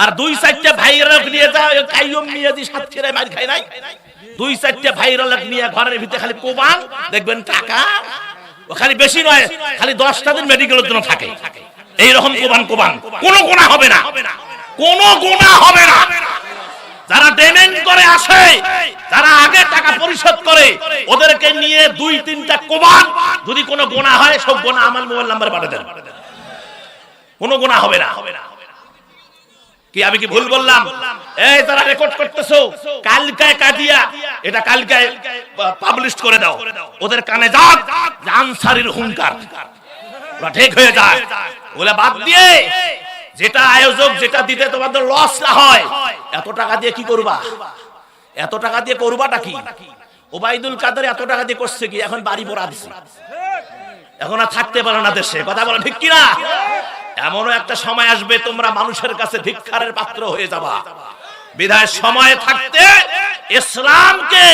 আর দুই চারটা ভাইয়েরা নিয়ে যা ওই কাইয়ম নিয়ে দি সাত ছেড়ে মার খায় নাই। দুই চারটা ভাইয়েরা নিয়ে ঘরের ভিতরে খালি কোবান দেখবেন টাকা। ও খালি বেশি নয়, খালি দশটা দিন মেডিকেলের জন্য থাকে। এইরকম কোবান কোবান কোনো গোনা হবে না। কোনো গোনা হবে না। যারা পেমেন্ট করে আসে, যারা আগে টাকা পরিশোধ করে, ওদেরকে নিয়ে দুই, তিনটা কোবান যদি কোনো গোনা হয়, সব গোনা আমার মোবাইল নাম্বারে পাঠিয়ে দেন। কোনো গোনা হবে না হবে না। কি আমি কি ভুল বললাম? এই তারা রেকর্ড করতেছো। কালকায় কাটিয়া এটা কালকায় পাবলিশ করে দাও। ওদের কানে যাক, যে আনসারির হুঙ্কার। ওরা ঠিক হয়ে যায়। ওগুলা বাদ দিয়ে, যেটা আয়োজক যেটা দিতে তোমাদের লস না হয়, এত টাকা দিয়ে কি করবা? এত টাকা দিয়ে করবাটা কি? ওবাইদুল কাদের এত টাকা দিয়ে করছে কি? এখন বাড়ি পড়া দিছে। এখন আর থাকতে পারে না দেশে। কথা বলে ঠিক কিনা? এমনও একটা সময় আসবে তোমরা মানুষের কাছে ভিক্ষারের পাত্র হয়ে যাবা। বিধায় সময় থাকতে ইসলামকে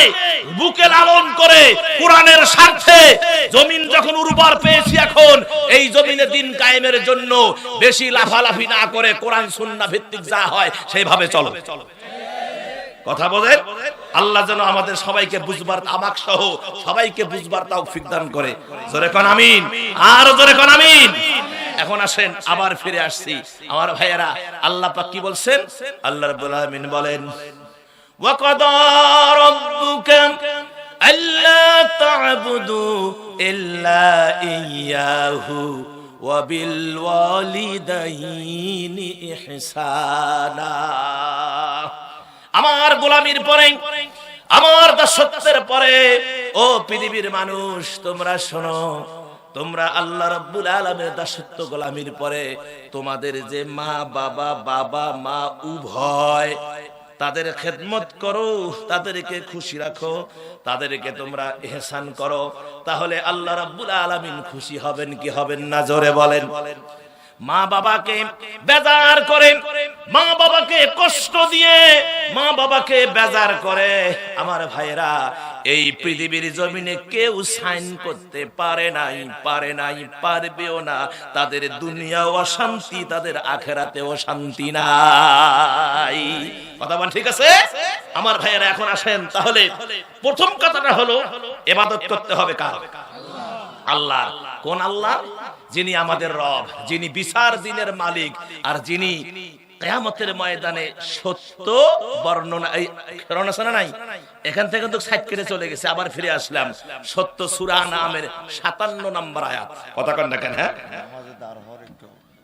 বুকে লালন করে কোরআনের স্বার্থে জমিন যখন উর্বর পেয়েছি এখন, এই জমিনে দিন কায়েমের জন্য বেশি লাফালাফি না করে কোরআন সুন্নাহ ভিত্তিক যা হয় সেইভাবে চলো। কথা বলেন? আল্লাহ যেন আমাদের সবাইকে বুঝবার আমাক সহ সবাইকে বুঝবার তৌফিক দান করে। জোরে কোন আমিন। আর জোরে কোন আমিন। এখন আসেন, আবার ফিরে আসছি। আমার ভাইয়েরা, আল্লাহ পাক কি বলছেন? আল্লাহ রাব্বুল আলামিন বলেন ওয়া কাদা রাব্বুকা আল্লা তা'বুদু ইল্লা ইয়াহু ওয়া বিল ওয়ালিদাইনি ইহসানা। আমার গোলামির পরে, আমার দাসত্বের পরে, ও পৃথিবীর মানুষ, তোমরা শোনো তোমরা আল্লাহ রাব্বুল আলামিনের দাসত্ব গোলামির পরে তোমাদের যে মা, বাবা বাবা, মা, উভয় তাদের খেদমত করো, তাদেরকে খুশি রাখো, তাদেরকে তোমরা এহসান করো, তাহলে আল্লাহ রাব্বুল আলামিন খুশি হবেন কি হবেন না? জোরে বলেন। মা বাবাকে বেজার করে, মা বাবাকে কষ্ট দিয়ে, মা বাবাকে বেজার করে। আমার ভাইরা এই পৃথিবীর জমিনে কেউ সাইন করতে পারে নাই পারে নাই, পারবেও না। তাদের দুনিয়া অশান্তি, তাদের আখেরাতে অশান্তি নাই। কথা ঠিক আছে? আমার ভাইয়েরা, এখন আসেন। তাহলে প্রথম কথাটা হলো, এবাদত করতে হবে কার? আল্লাহ। কোন আল্লাহ? যিনি আমাদের রব, যিনি বিচার দিনের মালিক, আর যিনি কেয়ামতের ময়দানে সত্য বর্ণনা নাই? এখান থেকে তো সাইড কেটে চলে গেছে, আবার ফিরে আসলাম। সত্য সুরা নামের সাতান্ন নাম্বার আয়াত। কথা কন দেখেন হ্যাঁ?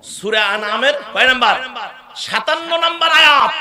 সুরা নামের কয় নাম্বার? সাতান্ন নাম্বার আয়াত।